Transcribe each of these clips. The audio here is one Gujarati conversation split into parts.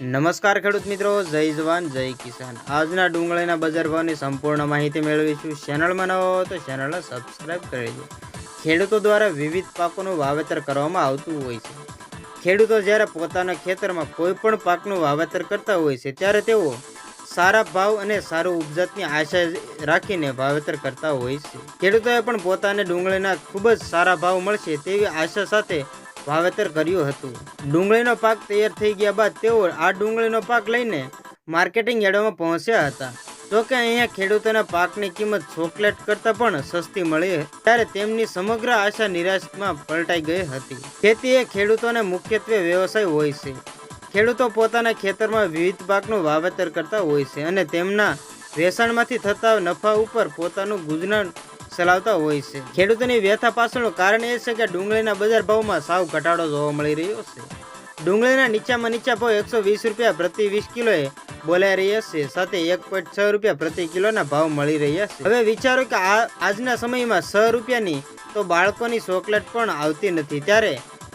નમસ્કાર ખેડૂત મિત્રો, જય જવાન, જય કિસાન. આજના ડુંગળીના બજાર ભાવની સંપૂર્ણ માહિતી મેળવીશું. ચેનલમાં નવો હો તો ચેનલને સબસ્ક્રાઈબ કરી લેજો ખેડૂતો દ્વારા વિવિધ પાકોનું વાવેતર કરવામાં આવતું હોય છે. ખેડૂતો જ્યારે પોતાના ખેતરમાં કોઈ પણ પાકનું વાવેતર કરતા હોય છે, ત્યારે તેઓ સારા ભાવ અને સારું ઉપજાતની આશા રાખીને વાવેતર કરતા હોય છે. ખેડૂતોએ પણ પોતાને ડુંગળીના ખૂબ જ સારા ભાવ મળશે તેવી આશા સાથે વાવેતર કર્યું હતું. ડુંગળીનો પાક તૈયાર થઈ ગયા બાદ તેઓ આ ડુંગળીનો પાક લઈને માર્કેટિંગ યાર્ડોમાં પહોંચ્યા હતા. જોકે અહીંયા ખેડૂતોના પાકની કિંમત ચોકલેટ કરતાં પણ સસ્તી મળી ત્યારે તેમની સમગ્ર આશા નિરાશમાં પલટાઈ ગઈ હતી. ખેતી એ ખેડૂતોને મુખ્યત્વે વ્યવસાય હોય છે. ખેડૂતો પોતાના ખેતરમાં વિવિધ પાકનું વાવેતર કરતા હોય છે અને તેમના વેચાણમાંથી થતા નફા ઉપર પોતાનું ગુજરાન ચલાવતા હોય છે. ખેડૂતોની વ્યથા પાછળનું કારણ એ છે કે ડુંગળીના બજાર ભાવમાં સાવ ઘટાડો જોવા મળી રહ્યો છે. ડુંગળીના નીચામાં નીચા ભાવ એકસો વીસ રૂપિયા પ્રતિ વીસ કિલોએ બોલાઈ રહ્યા છે. સાથે એક પોઈન્ટ છ રૂપિયા પ્રતિ કિલોના ભાવ મળી રહ્યા છે. હવે વિચારો કે આજના સમયમાં છ રૂપિયાની તો બાળકોની ચોકલેટ પણ આવતી નથી. ત્યારે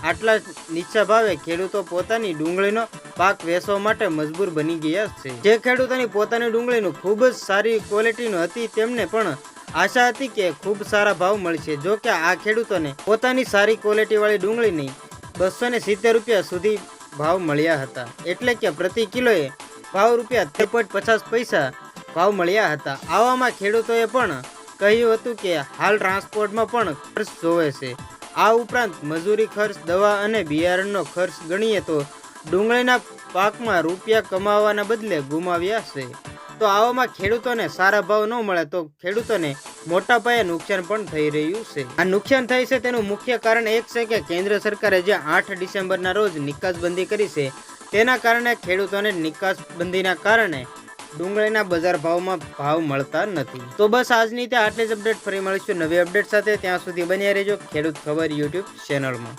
આટલા નીચા ભાવે ખેડૂતો પોતાની ડુંગળીનો પાક વેચવા માટે મજબૂર બની ગયા છે. જે ખેડૂતોની પોતાની ડુંગળીનું ખૂબ જ સારી ક્વોલિટીનું હતી તેમને પણ આશા હતી કે ખૂબ સારા ભાવ મળશે. જો કે આ ખેડૂતોને પોતાની સારી ક્વોલિટીવાળી ડુંગળીની બસો ને સિત્તેર રૂપિયા સુધી ભાવ મળ્યા હતા. એટલે કે પ્રતિ કિલોએ ભાવ રૂપિયા તેર પોઈન્ટ પચાસ પૈસા ભાવ મળ્યા હતા. આવામાં ખેડૂતોએ પણ કહ્યું હતું કે હાલ ટ્રાન્સપોર્ટમાં પણ ખર્ચ જોવે છે. આ ઉપરાંત મજૂરી ખર્ચ, દવા અને બિયારણનો ખર્ચ ગણીએ તો ડુંગળીના પાકમાં રૂપિયા કમાવાના બદલે ગુમાવ્યા છે. તો આવામાં ખેડૂતોને સારા ભાવ ન મળે તો ખેડૂતોને મોટા પાયે નુકસાન પણ થઈ રહ્યું છે. આ નુકસાન થાય છે તેનું મુખ્ય કારણ એક છે કે કેન્દ્ર સરકારે જે આઠ ડિસેમ્બરના રોજ નિકાસબંધી કરી છે, તેના કારણે ખેડૂતોને નિકાસબંધીના કારણે ડુંગળીના બજાર ભાવમાં ભાવ મળતા નથી. તો બસ આજની તે આટલી જ અપડેટ. ફરી મળીશું નવી અપડેટ સાથે. ત્યાં સુધી બન્યા રહેજો ખેડૂત ખબર યુટ્યુબ ચેનલમાં.